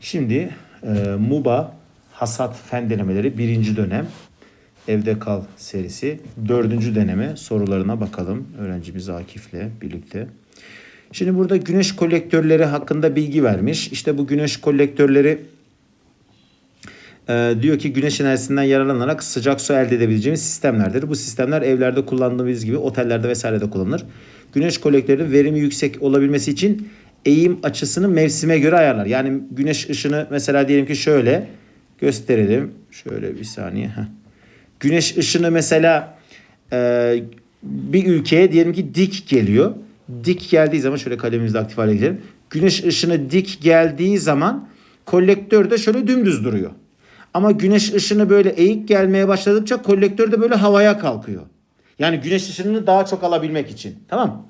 Şimdi e, MUBA Hasat Fen Denemeleri birinci dönem Evde Kal serisi dördüncü deneme sorularına bakalım öğrencimiz Akif'le birlikte. Şimdi burada güneş kolektörleri hakkında bilgi vermiş. İşte bu güneş kolektörleri e, diyor ki güneş enerjisinden yararlanarak sıcak su elde edebileceğimiz sistemlerdir. Bu sistemler evlerde kullandığımız gibi otellerde vesairede kullanılır. Güneş kolektörünün verimi yüksek olabilmesi için eğim açısını mevsime göre ayarlar. Yani güneş ışını mesela diyelim ki şöyle gösterelim. Şöyle bir saniye. Heh. Güneş ışını mesela e, bir ülkeye diyelim ki dik geliyor. Dik geldiği zaman şöyle kalemimizde aktif hale gidelim. Güneş ışını dik geldiği zaman kolektör de şöyle dümdüz duruyor. Ama güneş ışını böyle eğik gelmeye başladıkça kolektör de böyle havaya kalkıyor. Yani güneş ışınını daha çok alabilmek için. Tamam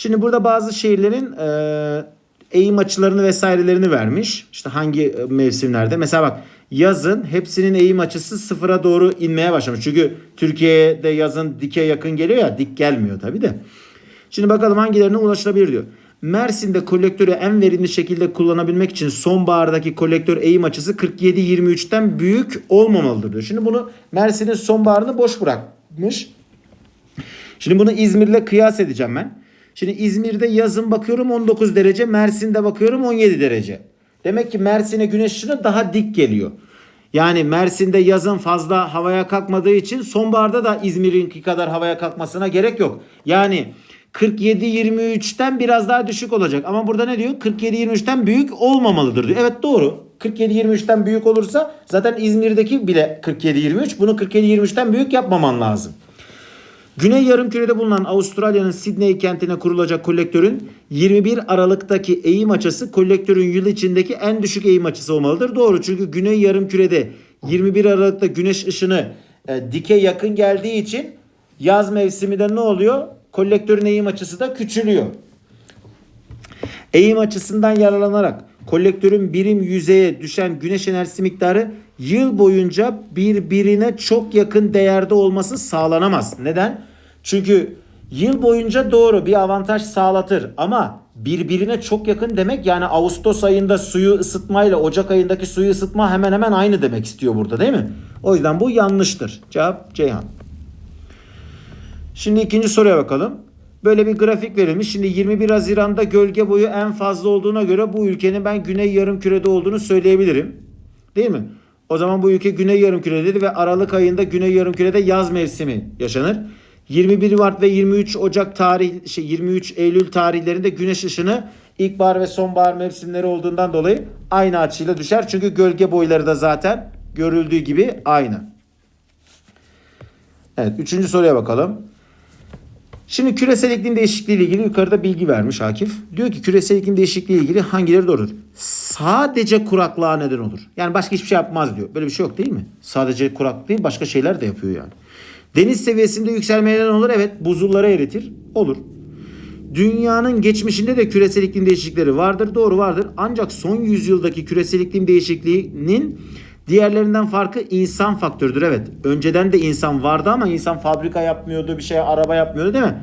Şimdi burada bazı şehirlerin e, eğim açılarını vesairelerini vermiş. İşte hangi e, mevsimlerde. Mesela bak yazın hepsinin eğim açısı sıfıra doğru inmeye başlamış. Çünkü Türkiye'de yazın dike yakın geliyor ya dik gelmiyor tabii de. Şimdi bakalım hangilerine ulaşılabilir diyor. Mersin'de kolektörü en verimli şekilde kullanabilmek için sonbahardaki kolektör eğim açısı 47-23'ten büyük olmamalıdır diyor. Şimdi bunu Mersin'in sonbaharını boş bırakmış. Şimdi bunu İzmir'le kıyas edeceğim ben. Şimdi İzmir'de yazın bakıyorum 19 derece, Mersin'de bakıyorum 17 derece. Demek ki Mersin'e güneş ışını daha dik geliyor. Yani Mersin'de yazın fazla havaya kalkmadığı için sonbaharda da İzmir'inki kadar havaya kalkmasına gerek yok. Yani 47-23'ten biraz daha düşük olacak. Ama burada ne diyor? 47-23'ten büyük olmamalıdır diyor. Evet doğru. 47-23'ten büyük olursa zaten İzmir'deki bile 47-23. Bunu 47-23'ten büyük yapmaman lazım. Güney yarımkürede bulunan Avustralya'nın Sydney kentine kurulacak kolektörün 21 Aralık'taki eğim açısı kolektörün yıl içindeki en düşük eğim açısı olmalıdır. Doğru çünkü Güney yarımkürede 21 Aralık'ta güneş ışını e, dike yakın geldiği için yaz mevsiminde ne oluyor? Kolektörün eğim açısı da küçülüyor. Eğim açısından yararlanarak kolektörün birim yüzeye düşen güneş enerjisi miktarı yıl boyunca birbirine çok yakın değerde olması sağlanamaz. Neden? Çünkü yıl boyunca doğru bir avantaj sağlatır ama birbirine çok yakın demek yani Ağustos ayında suyu ısıtmayla Ocak ayındaki suyu ısıtma hemen hemen aynı demek istiyor burada değil mi? O yüzden bu yanlıştır. Cevap Ceyhan. Şimdi ikinci soruya bakalım. Böyle bir grafik verilmiş. Şimdi 21 Haziran'da gölge boyu en fazla olduğuna göre bu ülkenin ben güney yarımkürede olduğunu söyleyebilirim. Değil mi? O zaman bu ülke güney yarımkürededir ve Aralık ayında güney yarımkürede yaz mevsimi yaşanır. 21 Mart ve 23 Ocak tarih şey 23 Eylül tarihlerinde güneş ışını ilkbahar ve sonbahar mevsimleri olduğundan dolayı aynı açıyla düşer. Çünkü gölge boyları da zaten görüldüğü gibi aynı. Evet, üçüncü soruya bakalım. Şimdi küresel iklim değişikliği ile ilgili yukarıda bilgi vermiş Akif. Diyor ki küresel iklim değişikliği ile ilgili hangileri doğrudur? Sadece kuraklığa neden olur. Yani başka hiçbir şey yapmaz diyor. Böyle bir şey yok değil mi? Sadece kuraklık değil başka şeyler de yapıyor yani. Deniz seviyesinde yükselmeye neden olur. Evet buzulları eritir. Olur. Dünyanın geçmişinde de küresel iklim değişiklikleri vardır. Doğru vardır. Ancak son yüzyıldaki küresel iklim değişikliğinin diğerlerinden farkı insan faktörüdür. Evet. Önceden de insan vardı ama insan fabrika yapmıyordu, bir şey araba yapmıyordu değil mi?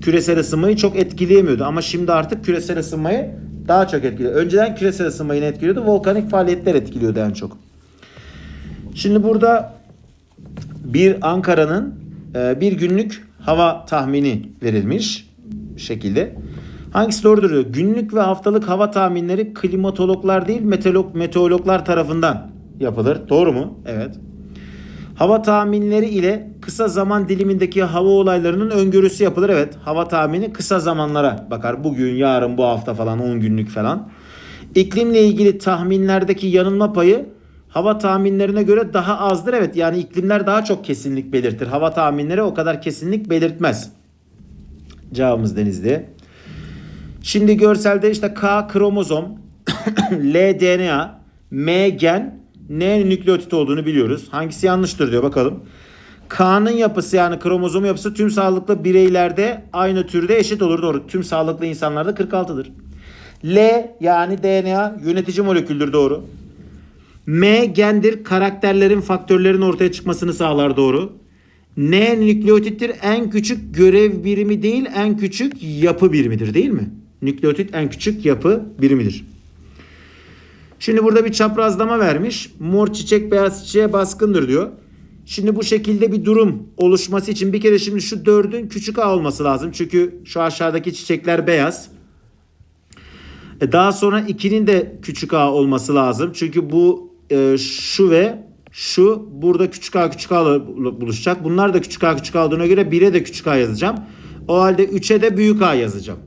Küresel ısınmayı çok etkileyemiyordu ama şimdi artık küresel ısınmayı daha çok etkiliyor. Önceden küresel ısınmayı etkiliyordu? Volkanik faaliyetler etkiliyordu en çok. Şimdi burada bir Ankara'nın e, bir günlük hava tahmini verilmiş şekilde. Hangisi doğrudur diyor. Günlük ve haftalık hava tahminleri klimatologlar değil meteorolog, meteorologlar tarafından yapılır. Doğru mu? Evet. Hava tahminleri ile kısa zaman dilimindeki hava olaylarının öngörüsü yapılır. Evet. Hava tahmini kısa zamanlara bakar. Bugün, yarın, bu hafta falan 10 günlük falan. İklimle ilgili tahminlerdeki yanılma payı hava tahminlerine göre daha azdır. Evet yani iklimler daha çok kesinlik belirtir. Hava tahminleri o kadar kesinlik belirtmez. Cevabımız Denizli. Şimdi görselde işte K kromozom, L DNA, M gen, N nükleotit olduğunu biliyoruz. Hangisi yanlıştır diyor bakalım. K'nın yapısı yani kromozom yapısı tüm sağlıklı bireylerde aynı türde eşit olur doğru. Tüm sağlıklı insanlarda 46'dır. L yani DNA yönetici moleküldür doğru. M gendir karakterlerin faktörlerin ortaya çıkmasını sağlar doğru. N nükleotittir en küçük görev birimi değil en küçük yapı birimidir değil mi? Nükleotit en küçük yapı birimidir. Şimdi burada bir çaprazlama vermiş. Mor çiçek beyaz çiçeğe baskındır diyor. Şimdi bu şekilde bir durum oluşması için bir kere şimdi şu 4'ün küçük a olması lazım. Çünkü şu aşağıdaki çiçekler beyaz. E daha sonra 2'nin de küçük a olması lazım. Çünkü bu e, şu ve şu burada küçük a küçük a buluşacak. Bunlar da küçük a küçük a olduğuna göre 1'e de küçük a yazacağım. O halde 3'e de büyük a yazacağım.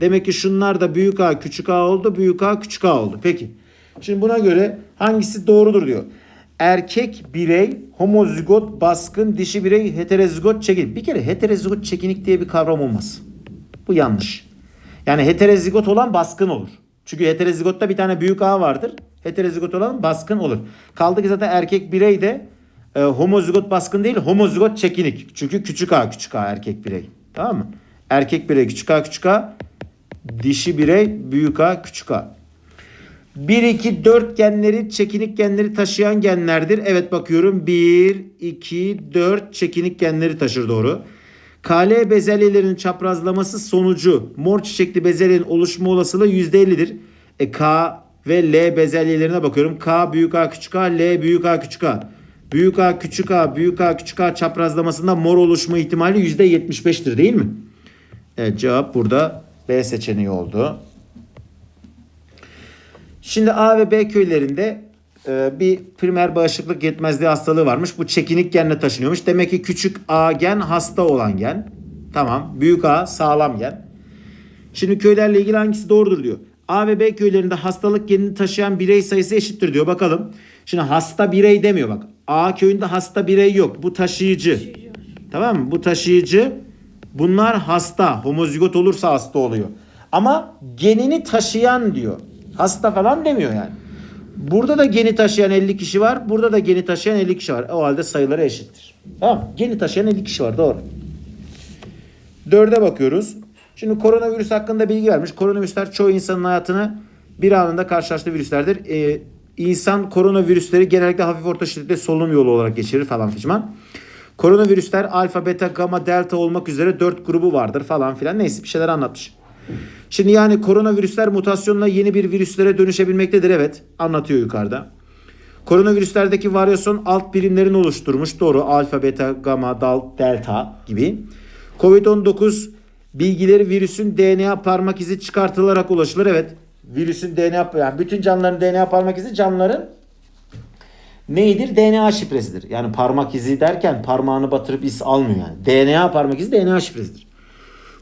Demek ki şunlar da büyük a küçük a oldu. Büyük a küçük a oldu. Peki. Şimdi buna göre hangisi doğrudur diyor. Erkek birey homozigot baskın dişi birey heterozigot çekinik. Bir kere heterozigot çekinik diye bir kavram olmaz. Bu yanlış. Yani heterozigot olan baskın olur. Çünkü heterozigotta bir tane büyük A vardır. Heterozigot olan baskın olur. Kaldı ki zaten erkek birey de e, homozigot baskın değil homozigot çekinik. Çünkü küçük A küçük A erkek birey. Tamam mı? Erkek birey küçük A küçük A. Dişi birey büyük A küçük A. 1, 2, 4 genleri çekinik genleri taşıyan genlerdir. Evet bakıyorum 1, 2, 4 çekinik genleri taşır doğru. KL bezelyelerinin çaprazlaması sonucu mor çiçekli bezelyenin oluşma olasılığı %50'dir. E, K ve L bezelyelerine bakıyorum. K büyük A küçük A, L büyük A küçük A. Büyük A küçük A, büyük A küçük A çaprazlamasında mor oluşma ihtimali %75'tir değil mi? Evet cevap burada B seçeneği oldu. Şimdi A ve B köylerinde e, bir primer bağışıklık yetmezliği hastalığı varmış. Bu çekinik genle taşınıyormuş. Demek ki küçük A gen hasta olan gen. Tamam. Büyük A sağlam gen. Şimdi köylerle ilgili hangisi doğrudur diyor. A ve B köylerinde hastalık genini taşıyan birey sayısı eşittir diyor. Bakalım. Şimdi hasta birey demiyor bak. A köyünde hasta birey yok. Bu taşıyıcı. Tamam mı? Bu taşıyıcı. Bunlar hasta. Homozigot olursa hasta oluyor. Ama genini taşıyan diyor. Hasta falan demiyor yani. Burada da geni taşıyan 50 kişi var. Burada da geni taşıyan 50 kişi var. O halde sayıları eşittir. Tamam? Geni taşıyan 50 kişi var. Doğru. Dörde bakıyoruz. Şimdi koronavirüs hakkında bilgi vermiş. Koronavirüsler çoğu insanın hayatını bir anında karşılaştığı virüslerdir. Ee, insan koronavirüsleri genellikle hafif orta şiddetli solunum yolu olarak geçirir falan fişman. Koronavirüsler alfa, beta, gamma, delta olmak üzere 4 grubu vardır falan filan. Neyse bir şeyler anlatmış. Şimdi yani koronavirüsler mutasyonla yeni bir virüslere dönüşebilmektedir. Evet anlatıyor yukarıda. Koronavirüslerdeki varyasyon alt birimlerini oluşturmuş. Doğru alfa, beta, gamma, dal, delta gibi. Covid-19 bilgileri virüsün DNA parmak izi çıkartılarak ulaşılır. Evet virüsün DNA yani bütün canlıların DNA parmak izi canlıların neydir? DNA şifresidir. Yani parmak izi derken parmağını batırıp iz almıyor yani. DNA parmak izi DNA şifresidir.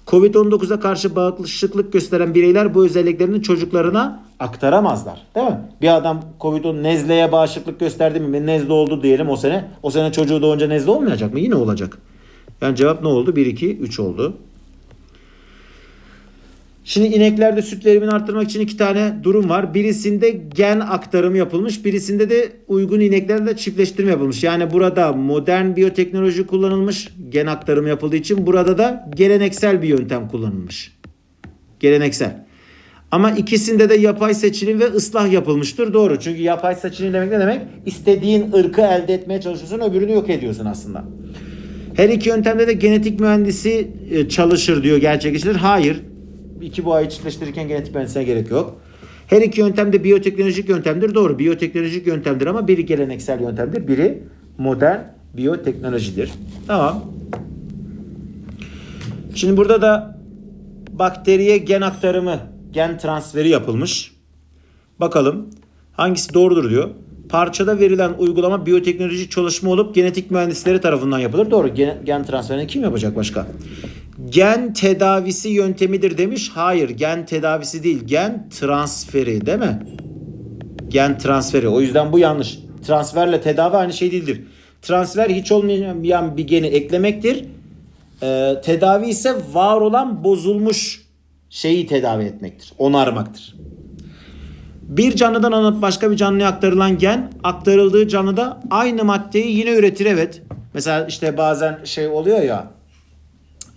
Covid-19'a karşı bağışıklık gösteren bireyler bu özelliklerini çocuklarına aktaramazlar. Değil mi? Bir adam Covid-19 nezleye bağışıklık gösterdi mi? Nezle oldu diyelim o sene. O sene çocuğu doğunca nezle olmayacak mı? Yine olacak. Yani cevap ne oldu? 1, 2, 3 oldu. Şimdi ineklerde süt verimini arttırmak için iki tane durum var. Birisinde gen aktarımı yapılmış. Birisinde de uygun ineklerle çiftleştirme yapılmış. Yani burada modern biyoteknoloji kullanılmış. Gen aktarımı yapıldığı için burada da geleneksel bir yöntem kullanılmış. Geleneksel. Ama ikisinde de yapay seçilim ve ıslah yapılmıştır. Doğru. Çünkü yapay seçilim demek ne demek? İstediğin ırkı elde etmeye çalışıyorsun öbürünü yok ediyorsun aslında. Her iki yöntemde de genetik mühendisi e, çalışır diyor gerçekleştirir. Hayır iki boğayı çiftleştirirken genetik mühendisliğe gerek yok. Her iki yöntem de biyoteknolojik yöntemdir. Doğru biyoteknolojik yöntemdir ama biri geleneksel yöntemdir. Biri modern biyoteknolojidir. Tamam. Şimdi burada da bakteriye gen aktarımı, gen transferi yapılmış. Bakalım hangisi doğrudur diyor. Parçada verilen uygulama biyoteknolojik çalışma olup genetik mühendisleri tarafından yapılır. Doğru. Gen, gen transferini kim yapacak başka? Gen tedavisi yöntemidir demiş. Hayır gen tedavisi değil. Gen transferi değil mi? Gen transferi. O yüzden bu yanlış. Transferle tedavi aynı şey değildir. Transfer hiç olmayan bir geni eklemektir. Ee, tedavi ise var olan bozulmuş şeyi tedavi etmektir. Onarmaktır. Bir canlıdan alıp başka bir canlıya aktarılan gen aktarıldığı canlıda aynı maddeyi yine üretir evet. Mesela işte bazen şey oluyor ya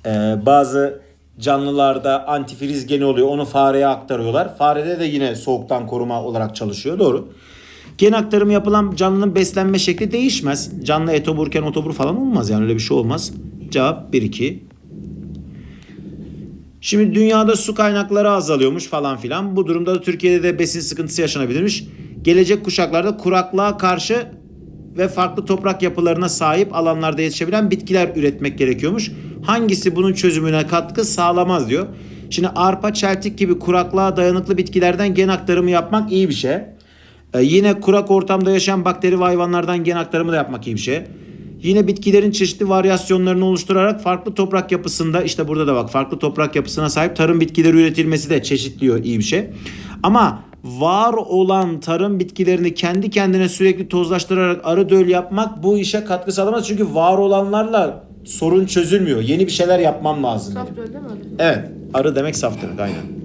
e, bazı canlılarda antifriz geni oluyor onu fareye aktarıyorlar. Farede de yine soğuktan koruma olarak çalışıyor doğru. Gen aktarımı yapılan canlının beslenme şekli değişmez. Canlı etoburken otobur falan olmaz yani öyle bir şey olmaz. Cevap 1-2. Şimdi dünyada su kaynakları azalıyormuş falan filan. Bu durumda da Türkiye'de de besin sıkıntısı yaşanabilirmiş. gelecek kuşaklarda kuraklığa karşı ve farklı toprak yapılarına sahip alanlarda yetişebilen bitkiler üretmek gerekiyormuş. Hangisi bunun çözümüne katkı sağlamaz diyor. Şimdi arpa, çeltik gibi kuraklığa dayanıklı bitkilerden gen aktarımı yapmak iyi bir şey. Ee, yine kurak ortamda yaşayan bakteri ve hayvanlardan gen aktarımı da yapmak iyi bir şey. Yine bitkilerin çeşitli varyasyonlarını oluşturarak farklı toprak yapısında işte burada da bak farklı toprak yapısına sahip tarım bitkileri üretilmesi de çeşitliyor iyi bir şey. Ama var olan tarım bitkilerini kendi kendine sürekli tozlaştırarak arı döl yapmak bu işe katkı sağlamaz. Çünkü var olanlarla sorun çözülmüyor. Yeni bir şeyler yapmam lazım. Saf değil mi? Evet. Arı demek saf demek aynen.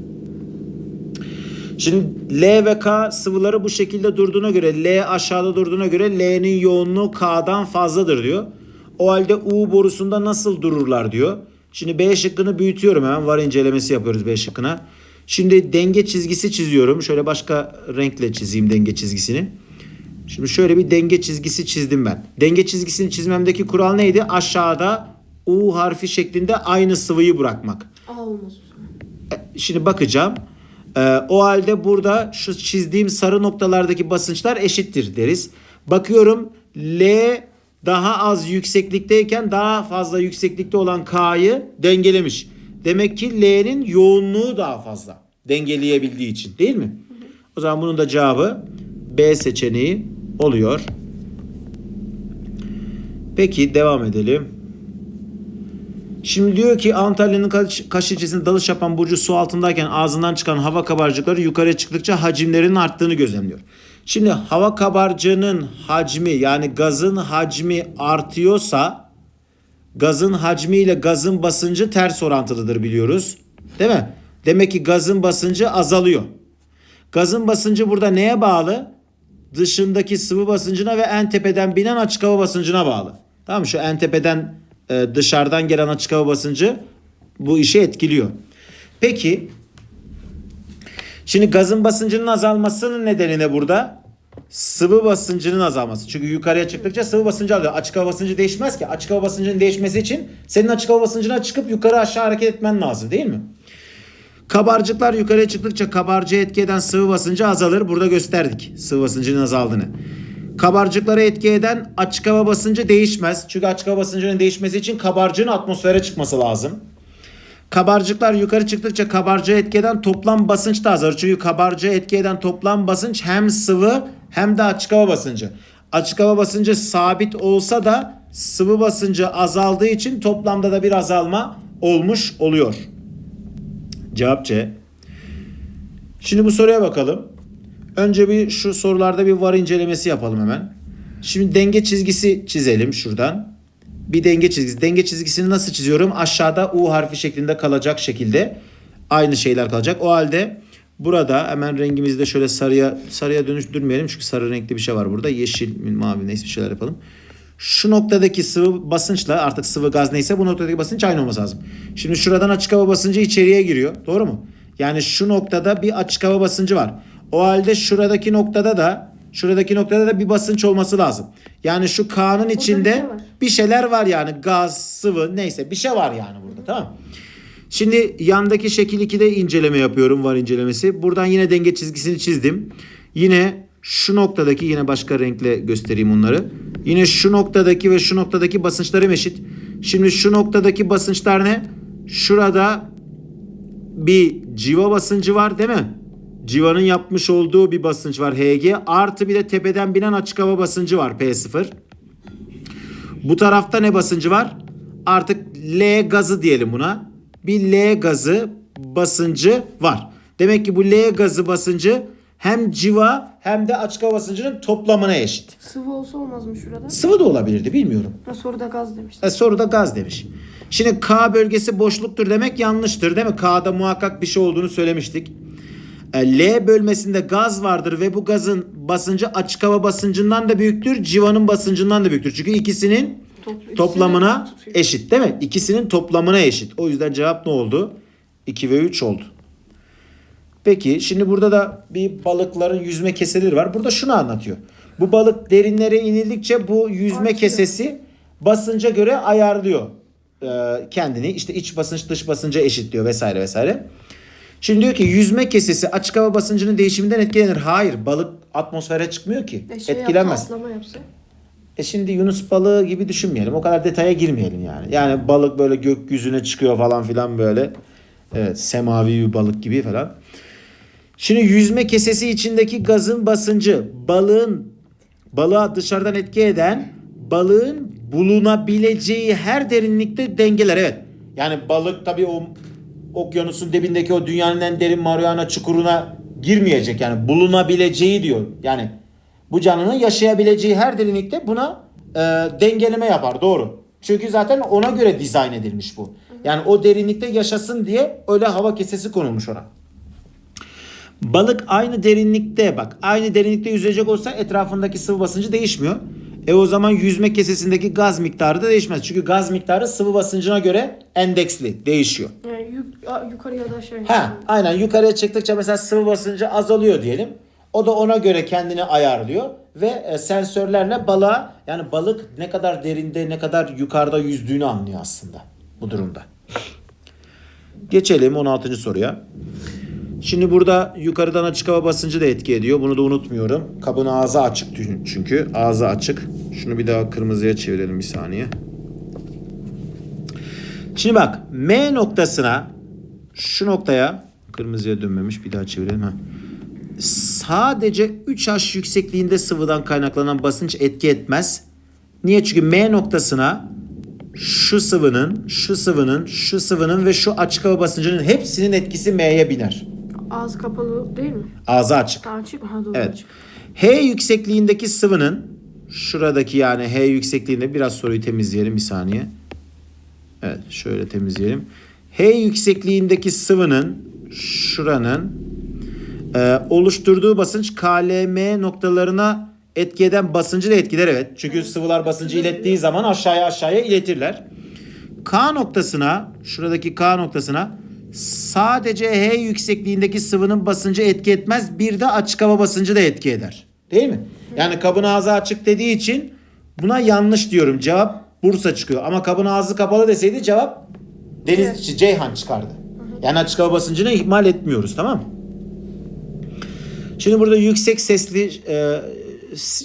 Şimdi L ve K sıvıları bu şekilde durduğuna göre L aşağıda durduğuna göre L'nin yoğunluğu K'dan fazladır diyor. O halde U borusunda nasıl dururlar diyor. Şimdi B şıkkını büyütüyorum hemen var incelemesi yapıyoruz B şıkkına. Şimdi denge çizgisi çiziyorum. Şöyle başka renkle çizeyim denge çizgisini. Şimdi şöyle bir denge çizgisi çizdim ben. Denge çizgisini çizmemdeki kural neydi? Aşağıda U harfi şeklinde aynı sıvıyı bırakmak. Olmaz zaman. Şimdi bakacağım. Ee, o halde burada şu çizdiğim sarı noktalardaki basınçlar eşittir deriz. Bakıyorum L daha az yükseklikteyken daha fazla yükseklikte olan K'yı dengelemiş. Demek ki L'nin yoğunluğu daha fazla dengeleyebildiği için değil mi? O zaman bunun da cevabı B seçeneği oluyor. Peki devam edelim. Şimdi diyor ki Antalya'nın Kaş, Kaş ilçesinde dalış yapan Burcu su altındayken ağzından çıkan hava kabarcıkları yukarıya çıktıkça hacimlerinin arttığını gözlemliyor. Şimdi hava kabarcığının hacmi yani gazın hacmi artıyorsa gazın hacmi ile gazın basıncı ters orantılıdır biliyoruz. Değil mi? Demek ki gazın basıncı azalıyor. Gazın basıncı burada neye bağlı? Dışındaki sıvı basıncına ve en tepeden binen açık hava basıncına bağlı. Tamam mı? Şu en tepeden e, dışarıdan gelen açık hava basıncı bu işi etkiliyor. Peki şimdi gazın basıncının azalmasının nedeni ne burada? Sıvı basıncının azalması. Çünkü yukarıya çıktıkça sıvı basıncı alıyor. Açık hava basıncı değişmez ki. Açık hava basıncının değişmesi için senin açık hava basıncına çıkıp yukarı aşağı hareket etmen lazım değil mi? Kabarcıklar yukarıya çıktıkça kabarcığı etki eden sıvı basıncı azalır. Burada gösterdik sıvı basıncının azaldığını. Kabarcıklara etki eden açık hava basıncı değişmez. Çünkü açık hava basıncının değişmesi için kabarcığın atmosfere çıkması lazım. Kabarcıklar yukarı çıktıkça kabarcığı etki eden toplam basınç da azalır. Çünkü kabarcığı etki eden toplam basınç hem sıvı hem de açık hava basıncı. Açık hava basıncı sabit olsa da sıvı basıncı azaldığı için toplamda da bir azalma olmuş oluyor. Cevap C. Şimdi bu soruya bakalım. Önce bir şu sorularda bir var incelemesi yapalım hemen. Şimdi denge çizgisi çizelim şuradan. Bir denge çizgisi. Denge çizgisini nasıl çiziyorum? Aşağıda U harfi şeklinde kalacak şekilde aynı şeyler kalacak. O halde burada hemen rengimizi de şöyle sarıya sarıya dönüştürmeyelim çünkü sarı renkli bir şey var burada. Yeşil, mavi neyse bir şeyler yapalım. Şu noktadaki sıvı basınçla artık sıvı gaz neyse bu noktadaki basınç aynı olması lazım. Şimdi şuradan açık hava basıncı içeriye giriyor. Doğru mu? Yani şu noktada bir açık hava basıncı var. O halde şuradaki noktada da şuradaki noktada da bir basınç olması lazım. Yani şu K'nın içinde şey var. bir şeyler var yani gaz, sıvı neyse bir şey var yani burada tamam? Şimdi yandaki şekil 2'de inceleme yapıyorum var incelemesi. Buradan yine denge çizgisini çizdim. Yine şu noktadaki yine başka renkle göstereyim onları. Yine şu noktadaki ve şu noktadaki basınçlarım eşit. Şimdi şu noktadaki basınçlar ne? Şurada bir civa basıncı var değil mi? Civanın yapmış olduğu bir basınç var HG. Artı bir de tepeden binen açık hava basıncı var P0. Bu tarafta ne basıncı var? Artık L gazı diyelim buna. Bir L gazı basıncı var. Demek ki bu L gazı basıncı hem civa hem de açık hava basıncının toplamına eşit. Sıvı olsa olmaz mı şurada? Sıvı da olabilirdi bilmiyorum. Ha, soruda gaz demiştim. E, soruda gaz demiş. Şimdi K bölgesi boşluktur demek yanlıştır değil mi? K'da muhakkak bir şey olduğunu söylemiştik. E, L bölmesinde gaz vardır ve bu gazın basıncı açık hava basıncından da büyüktür, civanın basıncından da büyüktür. Çünkü ikisinin ikisini toplamına tutuyor. eşit değil mi? İkisinin toplamına eşit. O yüzden cevap ne oldu? 2 ve 3 oldu. Peki şimdi burada da bir balıkların yüzme keseleri var. Burada şunu anlatıyor. Bu balık derinlere inildikçe bu yüzme Artıyor. kesesi basınca göre ayarlıyor e, kendini. İşte iç basınç dış basınca eşitliyor vesaire vesaire. Şimdi diyor ki yüzme kesesi açık hava basıncının değişiminden etkilenir. Hayır balık atmosfere çıkmıyor ki. E şey Etkilenmez. Yapsa, atlama yapsa. E şimdi Yunus balığı gibi düşünmeyelim. O kadar detaya girmeyelim yani. Yani balık böyle gökyüzüne çıkıyor falan filan böyle. Evet semavi bir balık gibi falan. Şimdi yüzme kesesi içindeki gazın basıncı balığın balığa dışarıdan etki eden balığın bulunabileceği her derinlikte dengeler. Evet. Yani balık tabii o okyanusun dibindeki o dünyanın en derin Mariana çukuruna girmeyecek. Yani bulunabileceği diyor. Yani bu canlının yaşayabileceği her derinlikte buna e, dengeleme yapar. Doğru. Çünkü zaten ona göre dizayn edilmiş bu. Yani o derinlikte yaşasın diye öyle hava kesesi konulmuş ona. Balık aynı derinlikte bak aynı derinlikte yüzecek olsa etrafındaki sıvı basıncı değişmiyor. E o zaman yüzme kesesindeki gaz miktarı da değişmez. Çünkü gaz miktarı sıvı basıncına göre endeksli değişiyor. Yani yuk, a- yukarı ya da aşağı. Ha, aynen yukarıya çıktıkça mesela sıvı basıncı azalıyor diyelim. O da ona göre kendini ayarlıyor ve e, sensörlerle balığa yani balık ne kadar derinde ne kadar yukarıda yüzdüğünü anlıyor aslında bu durumda. Geçelim 16. soruya. Şimdi burada yukarıdan açık hava basıncı da etki ediyor. Bunu da unutmuyorum. Kabın ağzı açık çünkü. Ağzı açık. Şunu bir daha kırmızıya çevirelim bir saniye. Şimdi bak M noktasına şu noktaya kırmızıya dönmemiş bir daha çevirelim ha. Sadece 3H yüksekliğinde sıvıdan kaynaklanan basınç etki etmez. Niye? Çünkü M noktasına şu sıvının, şu sıvının, şu sıvının ve şu açık hava basıncının hepsinin etkisi M'ye biner. Ağzı kapalı değil mi? Ağzı açık. Açık mı? Ha doğru Evet. açık. H yüksekliğindeki sıvının şuradaki yani H yüksekliğinde biraz soruyu temizleyelim bir saniye. Evet şöyle temizleyelim. H yüksekliğindeki sıvının şuranın e, oluşturduğu basınç KLM noktalarına etki eden basıncı da etkiler evet. Çünkü sıvılar basıncı ilettiği zaman aşağıya aşağıya iletirler. K noktasına şuradaki K noktasına sadece H yüksekliğindeki sıvının basıncı etki etmez. Bir de açık hava basıncı da etki eder. Değil mi? Yani kabın ağzı açık dediği için buna yanlış diyorum. Cevap Bursa çıkıyor. Ama kabın ağzı kapalı deseydi cevap Deniz Ceyhan çıkardı. Yani açık hava basıncını ihmal etmiyoruz tamam mı? Şimdi burada yüksek sesli e,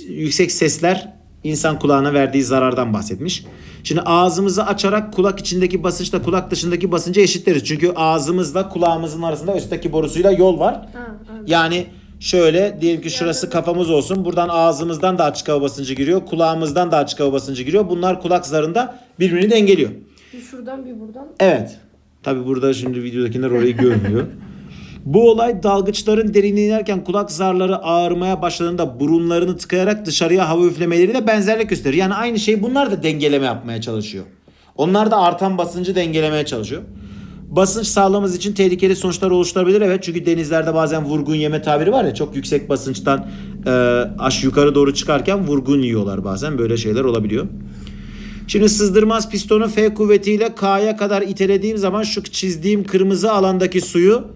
yüksek sesler insan kulağına verdiği zarardan bahsetmiş. Şimdi ağzımızı açarak kulak içindeki basınçla kulak dışındaki basıncı eşitleriz. Çünkü ağzımızla kulağımızın arasında üstteki borusuyla yol var. Ha, evet. Yani şöyle diyelim ki şurası kafamız olsun. Buradan ağzımızdan da açık hava basıncı giriyor. Kulağımızdan da açık hava basıncı giriyor. Bunlar kulak zarında birbirini dengeliyor. Bir şuradan bir buradan. Evet. Tabi burada şimdi videodakiler orayı görmüyor. Bu olay dalgıçların derinliğe inerken kulak zarları ağrımaya başladığında burunlarını tıkayarak dışarıya hava üflemeleriyle benzerlik gösterir. Yani aynı şey bunlar da dengeleme yapmaya çalışıyor. Onlar da artan basıncı dengelemeye çalışıyor. Basınç sağlamamız için tehlikeli sonuçlar oluşturabilir evet. Çünkü denizlerde bazen vurgun yeme tabiri var ya çok yüksek basınçtan e, aş yukarı doğru çıkarken vurgun yiyorlar bazen. Böyle şeyler olabiliyor. Şimdi sızdırmaz pistonu F kuvvetiyle K'ya kadar itelediğim zaman şu çizdiğim kırmızı alandaki suyu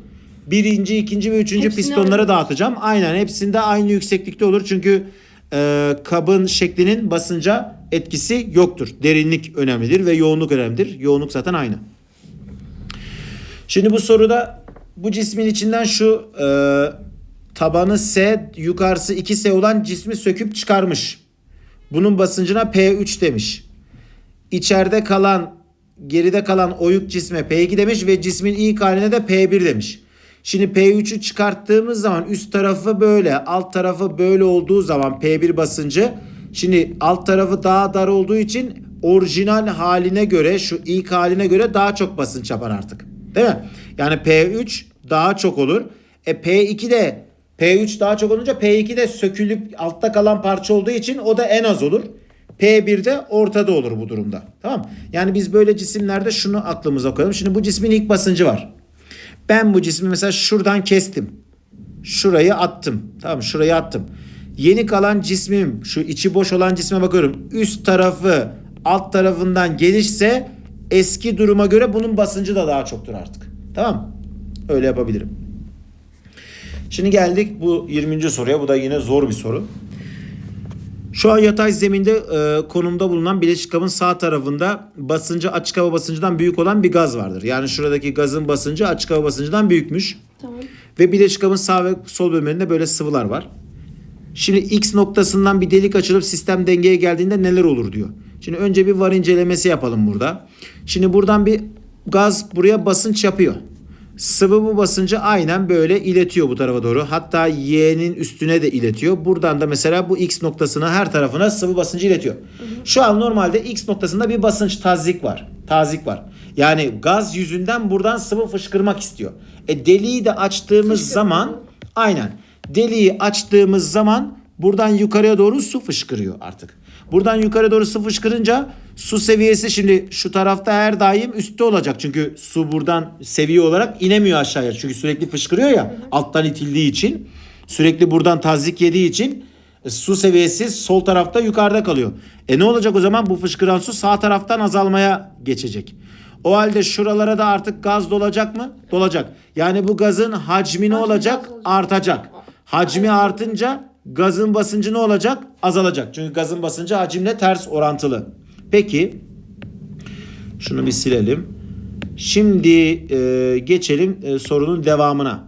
birinci, ikinci ve üçüncü Hepsine pistonlara aynı. dağıtacağım. Aynen hepsinde aynı yükseklikte olur. Çünkü e, kabın şeklinin basınca etkisi yoktur. Derinlik önemlidir ve yoğunluk önemlidir. Yoğunluk zaten aynı. Şimdi bu soruda bu cismin içinden şu e, tabanı S yukarısı 2S olan cismi söküp çıkarmış. Bunun basıncına P3 demiş. İçeride kalan geride kalan oyuk cisme P2 demiş ve cismin ilk haline de P1 demiş. Şimdi P3'ü çıkarttığımız zaman üst tarafı böyle alt tarafı böyle olduğu zaman P1 basıncı şimdi alt tarafı daha dar olduğu için orijinal haline göre şu ilk haline göre daha çok basınç yapar artık. Değil mi? Yani P3 daha çok olur. E P2 de P3 daha çok olunca P2 de sökülüp altta kalan parça olduğu için o da en az olur. P1 de ortada olur bu durumda. Tamam Yani biz böyle cisimlerde şunu aklımıza koyalım. Şimdi bu cismin ilk basıncı var. Ben bu cismi mesela şuradan kestim. Şurayı attım. Tamam şurayı attım. Yeni kalan cismim şu içi boş olan cisme bakıyorum. Üst tarafı alt tarafından gelişse eski duruma göre bunun basıncı da daha çoktur artık. Tamam? Öyle yapabilirim. Şimdi geldik bu 20. soruya. Bu da yine zor bir soru. Şu an yatay zeminde e, konumda bulunan bileşik kabın sağ tarafında basıncı açık hava basıncından büyük olan bir gaz vardır. Yani şuradaki gazın basıncı açık hava basıncından büyükmüş. Tamam. Ve bileşik kabın sağ ve sol bölümlerinde böyle sıvılar var. Şimdi X noktasından bir delik açılıp sistem dengeye geldiğinde neler olur diyor. Şimdi önce bir var incelemesi yapalım burada. Şimdi buradan bir gaz buraya basınç yapıyor. Sıvı bu basıncı aynen böyle iletiyor bu tarafa doğru. Hatta Y'nin üstüne de iletiyor. Buradan da mesela bu X noktasına her tarafına sıvı basıncı iletiyor. Şu an normalde X noktasında bir basınç tazik var. Tazik var. Yani gaz yüzünden buradan sıvı fışkırmak istiyor. E deliği de açtığımız Fışkırıyor. zaman aynen deliği açtığımız zaman buradan yukarıya doğru su fışkırıyor artık. Buradan yukarı doğru su fışkırınca su seviyesi şimdi şu tarafta her daim üstte olacak. Çünkü su buradan seviye olarak inemiyor aşağıya. Çünkü sürekli fışkırıyor ya alttan itildiği için. Sürekli buradan tazik yediği için e, su seviyesi sol tarafta yukarıda kalıyor. E ne olacak o zaman? Bu fışkıran su sağ taraftan azalmaya geçecek. O halde şuralara da artık gaz dolacak mı? Dolacak. Yani bu gazın hacmi ne olacak. Artacak. Hacmi artınca gazın basıncı ne olacak? Azalacak. Çünkü gazın basıncı hacimle ters orantılı. Peki şunu bir silelim. Şimdi e, geçelim e, sorunun devamına.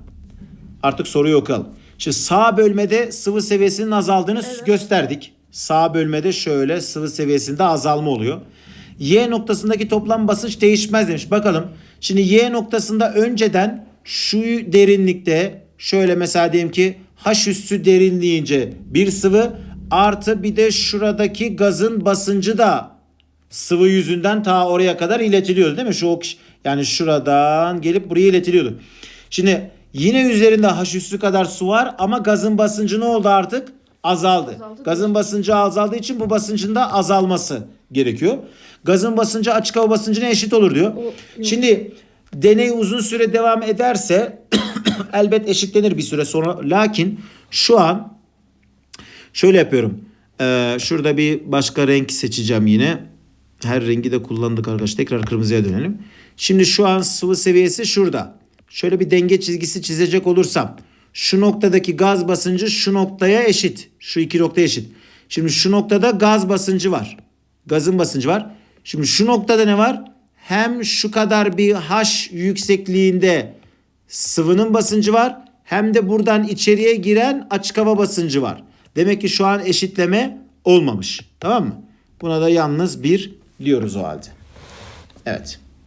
Artık soruyu okuyalım. Şimdi sağ bölmede sıvı seviyesinin azaldığını gösterdik. Sağ bölmede şöyle sıvı seviyesinde azalma oluyor. Y noktasındaki toplam basınç değişmez demiş. Bakalım. Şimdi Y noktasında önceden şu derinlikte şöyle mesela diyelim ki H üssü derinliğince bir sıvı artı bir de şuradaki gazın basıncı da sıvı yüzünden ta oraya kadar iletiliyordu değil mi? Şu yani şuradan gelip buraya iletiliyordu. Şimdi yine üzerinde H üssü kadar su var ama gazın basıncı ne oldu artık? Azaldı. Azaldı. Gazın basıncı azaldığı için bu basıncın da azalması gerekiyor. Gazın basıncı açık hava basıncına eşit olur diyor. O-. Şimdi deney uzun süre devam ederse elbet eşitlenir bir süre sonra. Lakin şu an Şöyle yapıyorum. Ee, şurada bir başka renk seçeceğim yine. Her rengi de kullandık arkadaş. Tekrar kırmızıya dönelim. Şimdi şu an sıvı seviyesi şurada. Şöyle bir denge çizgisi çizecek olursam. Şu noktadaki gaz basıncı şu noktaya eşit. Şu iki noktaya eşit. Şimdi şu noktada gaz basıncı var. Gazın basıncı var. Şimdi şu noktada ne var? Hem şu kadar bir H yüksekliğinde sıvının basıncı var hem de buradan içeriye giren açık hava basıncı var. Demek ki şu an eşitleme olmamış. Tamam mı? Buna da yalnız bir diyoruz o halde. Evet.